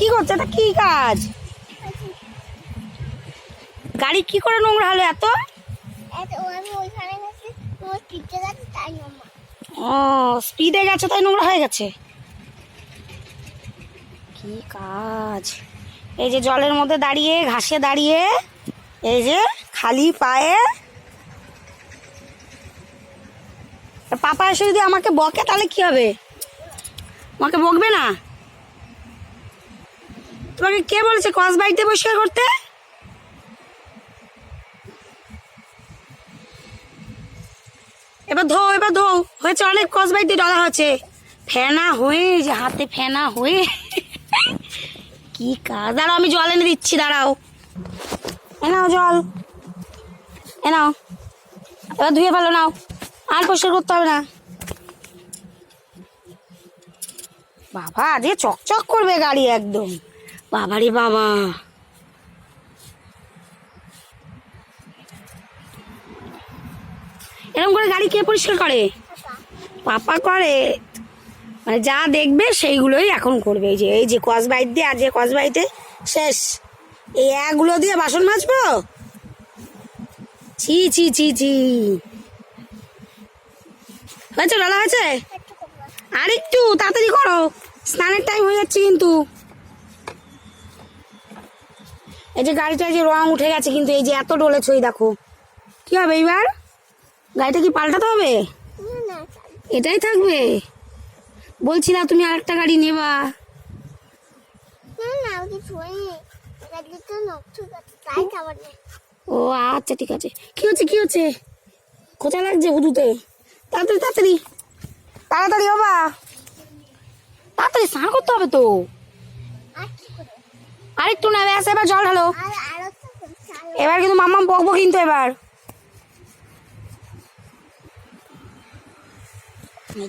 কি করছে? এটা কি কাজ? গাড়ি কি করে নোংরা হলো এত? ও স্পিডে গেছে তাই নোংরা হয়ে গেছে? কি কাজ? এই যে জলের মধ্যে দাঁড়িয়ে ঘাসে দাঁড়িয়ে এই যে খালি পায়ে। পাপা এসে যদি আমাকে বকে তাহলে কি হবে? আমাকে বকবে না? তোমাকে কে বলেছে কস বাড়িতে পরিষ্কার করতে? এবার ধো এবার ধো। হয়েছে অনেক কস কসবাইতে ডলা হয়েছে। ফেনা হয়ে, যে হাতে ফেনা হয়ে। কি কাজ? দাঁড়াও, আমি জল এনে দিচ্ছি, দাঁড়াও। এ নাও জল। এ নাও। এবার ধুয়ে ফেলো, নাও। আর পরিষ্কার করতে হবে না। বাবা, আজকে চকচক করবে গাড়ি একদম। বাবারে বাবা। এরকম করে গাড়ি কে পরিষ্কার করে? পাপা করে। মানে যা দেখবে সেইগুলোই এখন করবে। এই যে এই যে কস বাইট দিয়ে আর যে কস বাইটে শেষ। এই একগুলো দিয়ে বাসন মাজবো? ছি ছি ছি ছি। হয়েছে ডালা হয়েছে? একটু করব আর একটু তাড়াতাড়ি করো। স্নানের টাইম হয়ে যাচ্ছে কিন্তু। এই যে গাড়িটা যে রং উঠে গেছে কিন্তু এই যে এত ডলে ছই দেখো। কি হবে এইবার? গাড়িটা কি পাল্টাতে হবে? এটাই থাকবে। বলছি না তুমি আরেকটা গাড়ি নেবা। ও আচ্ছা ঠিক আছে। কি হচ্ছে কি হচ্ছে? কোথায় লাগছে হুদুতে তাড়াতাড়ি তাড়াতাড়ি। তাড়াতাড়ি, বাবা। তাড়াতাড়ি স্নান করতে হবে তো। আরেকটু না ব্যাস এবার জল ঢালো। এবার কিন্তু মাম্মাম বকবো কিন্তু এবার।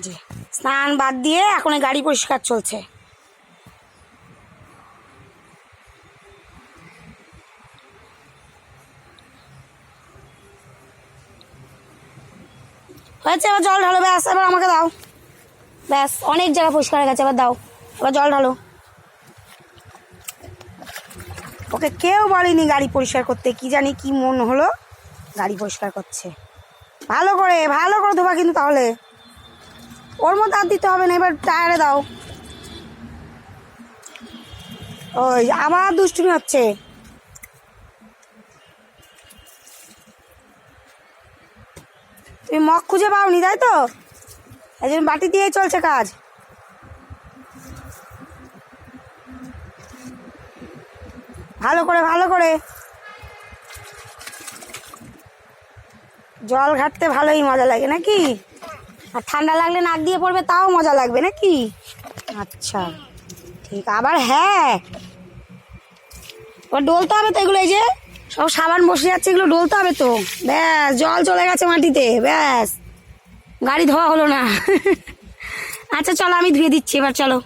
যে স্নান বাদ দিয়ে এখন গাড়ি পরিষ্কার চলছে। হয়েছে এবার জল ঢালো ব্যাস এবার আমাকে দাও। ব্যাস অনেক জায়গা পরিষ্কার হয়ে গেছে এবার দাও। এবার জল ঢালো। ওকে কেউ বলেনি গাড়ি পরিষ্কার করতে। কি জানি কি মন হলো, গাড়ি পরিষ্কার করছে। ভালো করে ভালো করে ধোবা কিন্তু তাহলে। ওর মধ্যে আর দিতে হবে না, এবার টায়ারে দাও। ওই আবার দুষ্টুমি হচ্ছে। তুমি মগ খুঁজে পাওনি, তাই তো? এই জন্য বাটি দিয়েই চলছে কাজ। ভালো করে ভালো করে। জল ঘাটতে ভালোই মজা লাগে নাকি? আর ঠান্ডা লাগলে নাক দিয়ে পড়বে, তাও মজা লাগবে নাকি? আচ্ছা ঠিক, আবার হ্যাঁ। এবার ডলতে হবে তো এগুলো, এই যে সব সাবান বসে যাচ্ছে, এগুলো ডলতে হবে তো। ব্যাস, জল চলে গেছে মাটিতে, ব্যাস। গাড়ি ধোয়া হলো না। আচ্ছা চলো, আমি ধুয়ে দিচ্ছি, এবার চলো।